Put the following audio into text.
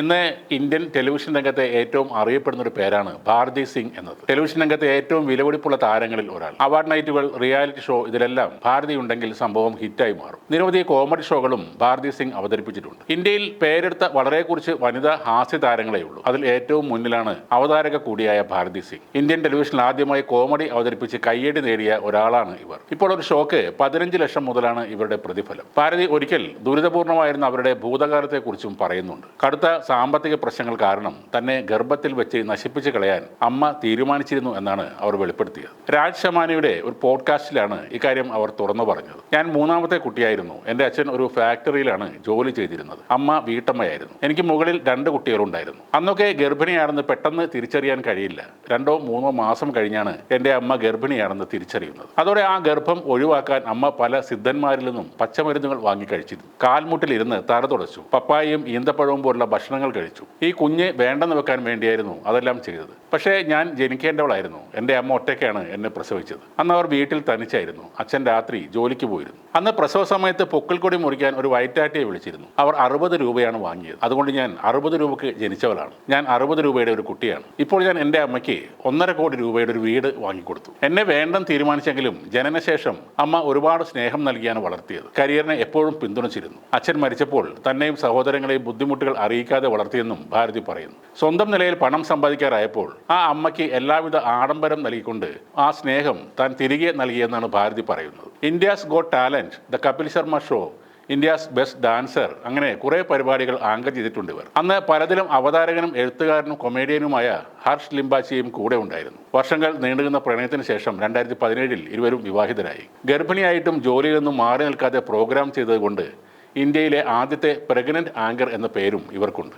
ഇന്ന് Indian television രംഗത്തെ ഏറ്റവും അറിയപ്പെടുന്ന ഒരു പേരാണ് ഭാരതി സിംഗ് എന്നത്. ടെലിവിഷൻ രംഗത്തെ ഏറ്റവും വിലപിടിപ്പുള്ള താരങ്ങളിൽ ഒരാൾ. അവാർഡ് നൈറ്റുകൾ റിയാലിറ്റി ഷോ ഇതിലെല്ലാം ഭാരതി ഉണ്ടെങ്കിൽ സംഭവം ഹിറ്റായി മാറും. നിരവധി കോമഡി ഷോകളും ഭാരതി സിംഗ് അവതരിപ്പിച്ചിട്ടുണ്ട്. ഇന്ത്യയിൽ പേരെടുത്ത വളരെ കുറച്ച് വനിതാ ഹാസ്യ താരങ്ങളെ ഉള്ളൂ. അതിൽ ഏറ്റവും മുന്നിലാണ് അവതാരക കൂടിയായ ഭാരതി സിംഗ്. ഇന്ത്യൻ ടെലിവിഷനിൽ ആദ്യമായി കോമഡി അവതരിപ്പിച്ച് കയ്യടി നേടിയ ഒരാളാണ് ഇവർ. ഇപ്പോൾ ഒരു ഷോക്ക് പതിനഞ്ച് ലക്ഷം മുതലാണ് ഇവരുടെ പ്രതിഫലം. ഭാരതി ഒരിക്കൽ ദുരിതപൂർണമായിരുന്ന അവരുടെ ഭൂതകാലത്തെക്കുറിച്ചും പറയുന്നുണ്ട്. കടുത്ത സാമ്പത്തിക പ്രശ്നങ്ങൾ കാരണം തന്നെ ഗർഭത്തിൽ വെച്ച് നശിപ്പിച്ചു കളയാൻ അമ്മ തീരുമാനിച്ചിരുന്നു എന്നാണ് അവർ വെളിപ്പെടുത്തിയത്. രാജ് ശമാനിയുടെ ഒരു പോഡ്കാസ്റ്റിലാണ് ഇക്കാര്യം അവർ തുറന്നു പറഞ്ഞത്. ഞാൻ മൂന്നാമത്തെ കുട്ടിയായിരുന്നു. എന്റെ അച്ഛൻ ഒരു ഫാക്ടറിയിലാണ് ജോലി ചെയ്തിരുന്നത്. അമ്മ വീട്ടമ്മയായിരുന്നു. എനിക്ക് മുകളിൽ രണ്ട് കുട്ടികളുണ്ടായിരുന്നു. അന്നൊക്കെ ഗർഭിണിയാണെന്ന് പെട്ടെന്ന് തിരിച്ചറിയാൻ കഴിയില്ല. രണ്ടോ മൂന്നോ മാസം കഴിഞ്ഞാണ് എന്റെ അമ്മ ഗർഭിണിയാണെന്ന് തിരിച്ചറിയുന്നത്. അതോടെ ആ ഗർഭം ഒഴിവാക്കാൻ അമ്മ പല സിദ്ധന്മാരിൽ നിന്നും പച്ചമരുന്നുകൾ വാങ്ങി കഴിച്ചിരുന്നു. കാൽമുട്ടിലിരുന്ന് തറ തുടച്ചു. പപ്പായയും ഈന്തപ്പഴവും പോലുള്ള ഭക്ഷണങ്ങൾ കഴിച്ചു. ഈ കുഞ്ഞ് വേണ്ടെന്ന് വെക്കാൻ വേണ്ടിയായിരുന്നു അതെല്ലാം ചെയ്തത്. പക്ഷേ ഞാൻ ജനിക്കേണ്ടവളായിരുന്നു. എന്റെ അമ്മ ഒറ്റയ്ക്കാണ് എന്നെ പ്രസവിച്ചത്. അന്ന് അവർ വീട്ടിൽ തനിച്ചായിരുന്നു. അച്ഛൻ രാത്രി ജോലിക്ക് പോയിരുന്നു. അന്ന് പ്രസവ സമയത്ത് പൊക്കിൾക്കൊടി മുറിക്കാൻ ഒരു വയറ്റാട്ടിയെ വിളിച്ചിരുന്നു. അവർ അറുപത് രൂപയാണ് വാങ്ങിയത്. അതുകൊണ്ട് ഞാൻ അറുപത് രൂപയ്ക്ക് ജനിച്ചവളാണ്. ഞാൻ അറുപത് രൂപയുടെ ഒരു കുട്ടിയാണ്. ഇപ്പോൾ ഞാൻ എന്റെ അമ്മയ്ക്ക് ഒന്നര കോടി രൂപയുടെ ഒരു വീട് വാങ്ങിക്കൊടുത്തു. എന്നെ വേണ്ടെന്ന് തീരുമാനിച്ചെങ്കിലും ജനനശേഷം അമ്മ ഒരുപാട് സ്നേഹം നൽകിയാണ് വളർത്തിയത്. കരിയറിനെ എപ്പോഴും പിന്തുണച്ചിരുന്നു. അച്ഛൻ മരിച്ചപ്പോൾ തന്നെയും സഹോദരങ്ങളെയും ബുദ്ധിമുട്ടുകൾ അറിയിക്കാതെ വളർത്തിയെന്നും ഭാരതി പറയുന്നു. സ്വന്തം നിലയിൽ പണം സമ്പാദിക്കാറായപ്പോൾ ആ അമ്മയ്ക്ക് എല്ലാവിധ ആഡംബരം നൽകിക്കൊണ്ട് ആ സ്നേഹം താൻ തിരികെ നൽകിയെന്നാണ് ഭാരതി പറയുന്നത്. India's got talent the Kapil Sharma show India's best dancer അങ്ങനെ കുറേ പരിപാടികൾ ആങ്കർ ചെയ്തിട്ടുണ്ട് ഇവർ. അന്ന് പലതിലും അവതാരകനും എഴുത്തുകാരനും കൊമേഡിയനുമായ ഹർഷ് ലിംബാച്ചിയും കൂടെ ഉണ്ടായിരുന്നു. വർഷങ്ങൾ നീണ്ടുനിന്ന പ്രണയത്തിന് ശേഷം രണ്ടായിരത്തി പതിനേഴിൽ ഇരുവരും വിവാഹിതരായി. ഗർഭിണിയായിട്ടും ജോലിയിൽ നിന്നും മാറി നിൽക്കാതെ പ്രോഗ്രാം ചെയ്തതുകൊണ്ട് ഇന്ത്യയിലെ ആദ്യത്തെ പ്രഗ്നന്റ് ആങ്കർ എന്ന പേരും ഇവർക്കുണ്ട്.